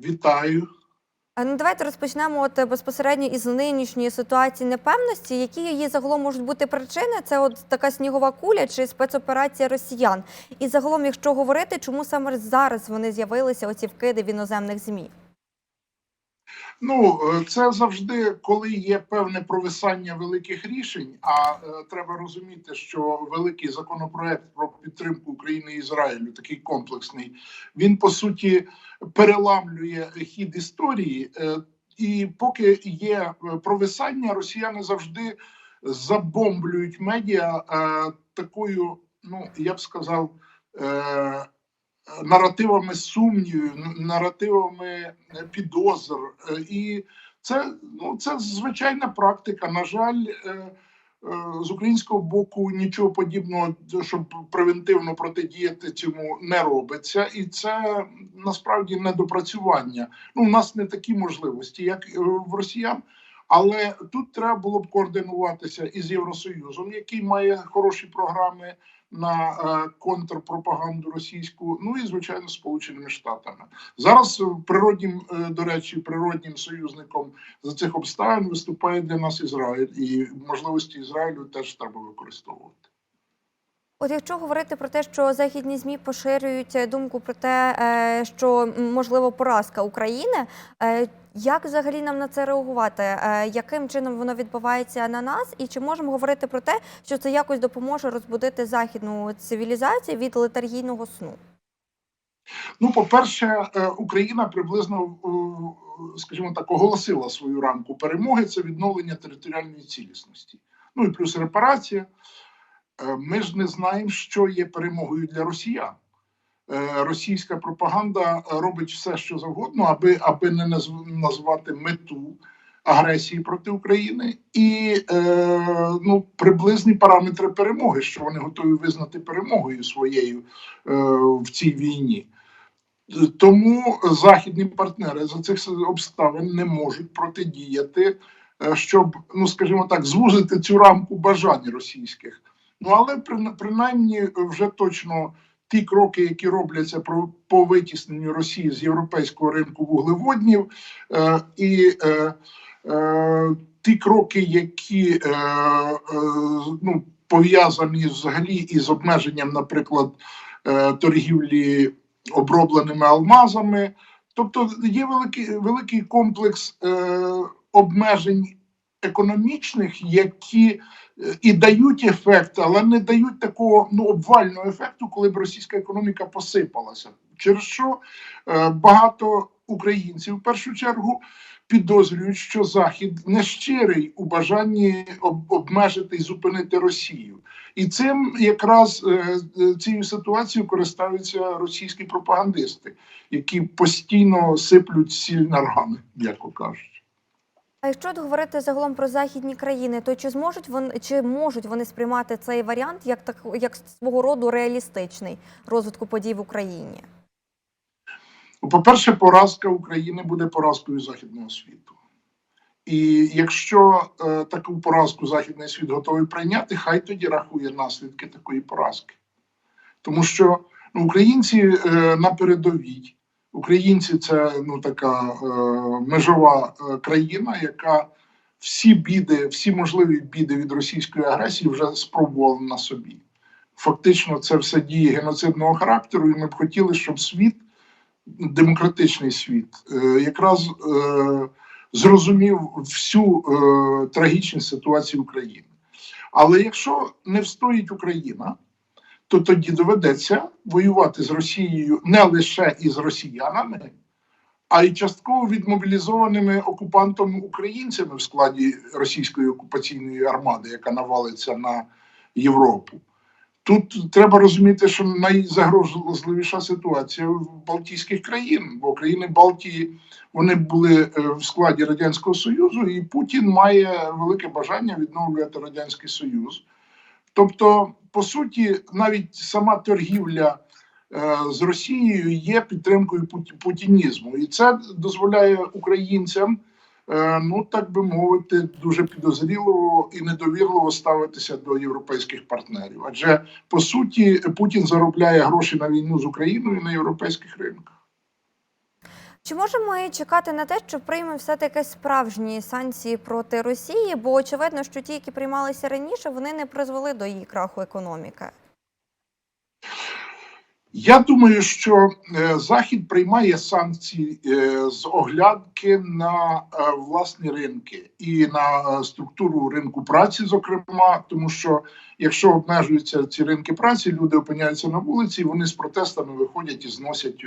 Вітаю. А, Ну, давайте розпочнемо от е, безпосередньо із нинішньої ситуації непевності. Які її загалом можуть бути причини? Це от така снігова куля чи спецоперація росіян? І загалом, якщо говорити, чому саме зараз вони з'явилися оці вкиди в іноземних змі? Ну, е, це завжди, коли є певне провисання великих рішень. А е, треба розуміти, що великий законопроект про підтримку України і Ізраїлю, такий комплексний, він по суті переламлює хід історії. Е, і поки є е, провисання, росіяни завжди забомблюють медіа е, такою, ну я б сказав. Е, наративами сумнівів, наративами підозр. Е, І це, ну, це звичайна практика. На жаль, е, е, з українського боку нічого подібного, щоб превентивно протидіяти цьому, не робиться, і це насправді недопрацювання. Ну, у нас не такі можливості, як е, в росіян. Але тут треба було б координуватися із Євросоюзом, який має хороші програми на е, контрпропаганду російську, ну і звичайно Сполученими Штатами. Зараз е, природнім, е, до речі, природнім союзником за цих обставин виступає для нас Ізраїль, і можливості Ізраїлю теж треба використовувати. От якщо говорити про те, що західні змі поширюють е, думку про те, е, що можливо поразка України, е, як взагалі нам на це реагувати? Яким чином воно відбувається на нас? І чи можемо говорити про те, що це якось допоможе розбудити західну цивілізацію від летаргійного сну? Ну, по-перше, Україна приблизно, скажімо так, оголосила свою рамку перемоги. Це відновлення територіальної цілісності. Ну і плюс репарація. Е, Ми ж не знаємо, що є перемогою для росіян. Е, Російська пропаганда робить все, що завгодно, аби, аби не назв- назвати мету агресії проти України і е, ну, приблизні параметри перемоги, що вони готові визнати перемогою своєю е, в цій війні. Тому західні партнери за цих обставин не можуть протидіяти, е, щоб, ну скажімо так, звузити цю рамку бажань російських. Ну але прин- принаймні вже точно ті кроки, які робляться про по витісненню Росії з європейського ринку вуглеводнів, е, і е, е, ті кроки, які е, е, ну, пов'язані взагалі із обмеженням, наприклад, е, торгівлі обробленими алмазами. Тобто є великий, великий комплекс е, обмежень економічних, які е, і дають ефект, але не дають такого ну, обвального ефекту, коли б російська економіка посипалася. Через що е, багато українців в першу чергу підозрюють, що Захід не щирий у бажанні обмежити і зупинити Росію. І цим якраз е, е, цією ситуацією користуються російські пропагандисти, які постійно сиплють сіль на рани, м'яко кажуть. А якщо говорити загалом про західні країни, то чи зможуть вони чи можуть вони сприймати цей варіант як так як свого роду реалістичний розвитку подій в Україні? Ну, По-перше, поразка України буде поразкою західного світу. І якщо е, таку поразку західний світ готовий прийняти, хай тоді рахує наслідки такої поразки. Тому що ну, українці е, на передовій, українці це ну, така е, межова е, країна, яка всі біди, всі можливі біди від російської агресії вже спробувала на собі. Фактично, це все дії геноцидного характеру, і ми б хотіли, щоб світ демократичний світ е, якраз е, зрозумів всю е, трагічність ситуації України. Але якщо не встоїть Україна, то тоді доведеться воювати з Росією не лише із росіянами, а й частково відмобілізованими окупантом українцями в складі російської окупаційної армади, яка навалиться на Європу. Тут треба розуміти, що найзагрозливіша ситуація в Балтійських країн, бо країни Балтії вони були е, в складі Радянського Союзу, і Путін має велике бажання відновлювати Радянський Союз. Тобто, по суті, навіть сама торгівля е, з Росією є підтримкою путінізму, і це дозволяє українцям, е, ну так би мовити, дуже підозріло і недовірливо ставитися до європейських партнерів. Адже по суті Путін заробляє гроші на війну з Україною на європейських ринках. Чи можемо ми чекати на те, що прийме все-таки справжні санкції проти Росії? Бо очевидно, що ті, які приймалися раніше, вони не призвели до її краху економіки. Я думаю, що е, Захід приймає санкції е, з оглядки на е, власні ринки і на структуру ринку праці, зокрема, тому що якщо обмежуються ці ринки праці, люди опиняються на вулиці, і вони з протестами виходять і зносять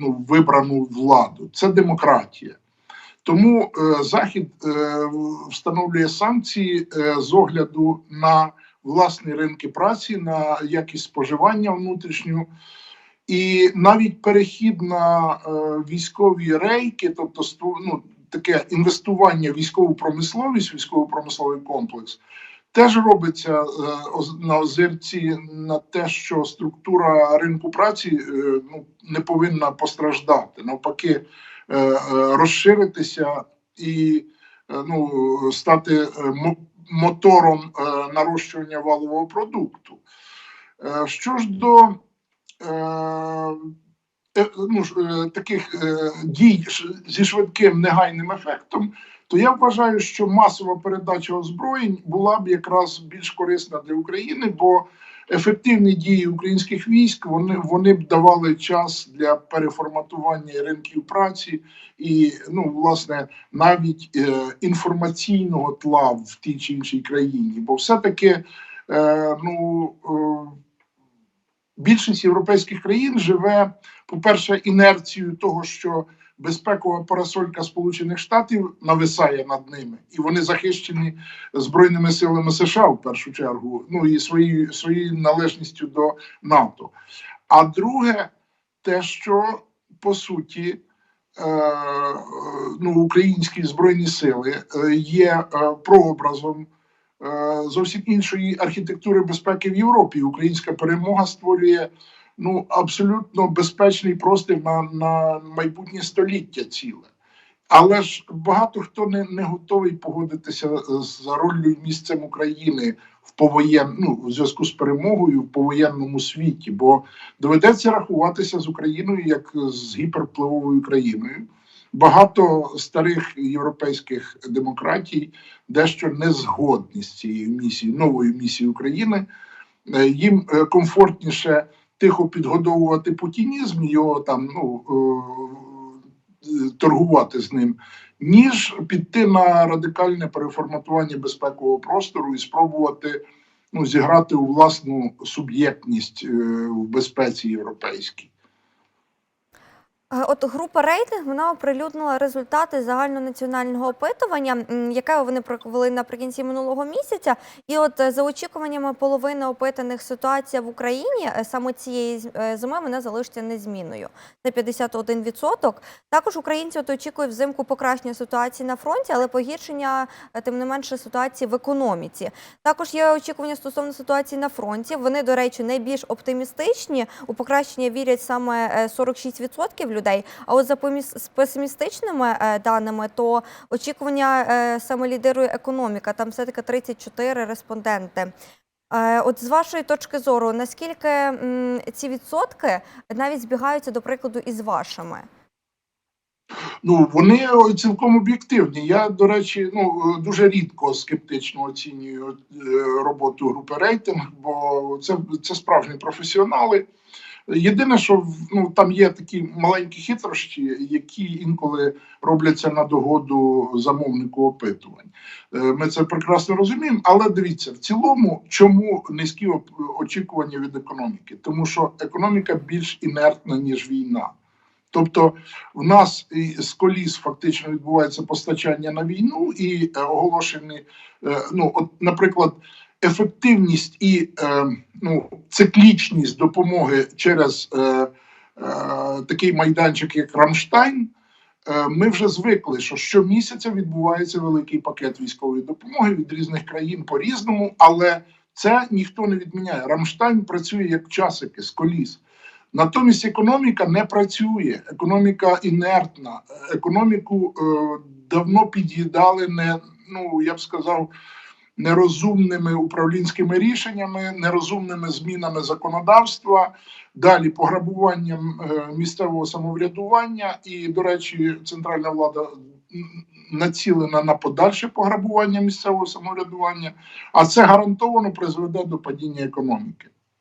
ну, вибрану владу. Це демократія. Тому Захід встановлює санкції з огляду на власні ринки праці, на якість споживання внутрішню. І навіть перехід на е, військові рейки, тобто ну, таке інвестування в військову промисловість, військово-промисловий комплекс, теж робиться е, на озирці на те, що структура ринку праці е, ну, не повинна постраждати, навпаки, розширитися і ну, стати мотором е, нарощування валового продукту. Е, Що ж до е, ну, таких дій зі швидким негайним ефектом, то я вважаю, що масова передача озброєнь була б якраз більш корисна для України, бо ефективні дії українських військ вони, вони б давали час для переформатування ринків праці і, ну, власне, навіть е, інформаційного тла в тій чи іншій країні. Бо все-таки е, ну, е, більшість європейських країн живе, по-перше, інерцією того, що безпекова парасолька Сполучених Штатів нависає над ними, і вони захищені збройними силами США в першу чергу, ну і своєю своєю належністю до НАТО. А друге, те, що по суті. е, Ну, українські збройні сили е, є е, прообразом зовсім іншої архітектури безпеки в Європі. Українська перемога створює ну абсолютно безпечний простір на, на майбутнє століття ціле. Але ж багато хто не, не готовий погодитися з роллю і місцем України в повоєн... ну, в зв'язку з перемогою в повоєнному світі, бо доведеться рахуватися з Україною як з гіпервпливовою країною. Багато старих європейських демократій дещо не згодні з цією місією, новою місією України. Е, Їм е, комфортніше тихо підгодовувати путінізм, його там ну е, торгувати з ним, ніж піти на радикальне переформатування безпекового простору і спробувати ну, зіграти у власну суб'єктність е, в безпеці європейській. От група рейтинг вона оприлюднила результати загальнонаціонального опитування, яке вони провели наприкінці минулого місяця. І от е, за очікуваннями половини опитаних ситуація в Україні е, саме цієї е, зими вона залишиться незмінною. Це 51%. Також українці от очікують взимку покращення ситуації на фронті, але погіршення тим не менше ситуації в економіці. Також є очікування стосовно ситуації на фронті. Вони, до речі, найбільш оптимістичні. У покращення вірять саме е, 46% людей. А от за песимістичними е, даними, то очікування е, саме лідирує економіка. Там все-таки 34 респонденти. Е, От з вашої точки зору, наскільки ці відсотки навіть збігаються до прикладу із вашими? Ну вони цілком об'єктивні. Я, до речі, ну дуже рідко скептично оцінюю роботу групи рейтинг, бо це, це справжні професіонали. Єдине, що ну там є такі маленькі хитрощі, які інколи робляться на догоду замовнику опитувань. Е, Ми це прекрасно розуміємо, але дивіться, в цілому, чому низькі очікування від економіки? Тому що економіка більш інертна ніж війна. Тобто, в нас з коліс фактично відбувається постачання на війну і е, оголошені, е, ну от, наприклад, ефективність і е, ну, циклічність допомоги через е, е, такий майданчик, як Рамштайн. Е, Ми вже звикли, що щомісяця відбувається великий пакет військової допомоги від різних країн по різному, але це ніхто не відміняє. Рамштайн працює як часики з коліс. Натомість економіка не працює, економіка інертна. Економіку е, давно під'їдали не ну я б сказав нерозумними управлінськими рішеннями, нерозумними змінами законодавства, далі пограбуванням е, місцевого самоврядування. І, до речі, центральна влада націлена на подальше пограбування місцевого самоврядування, а це гарантовано призведе до падіння економіки.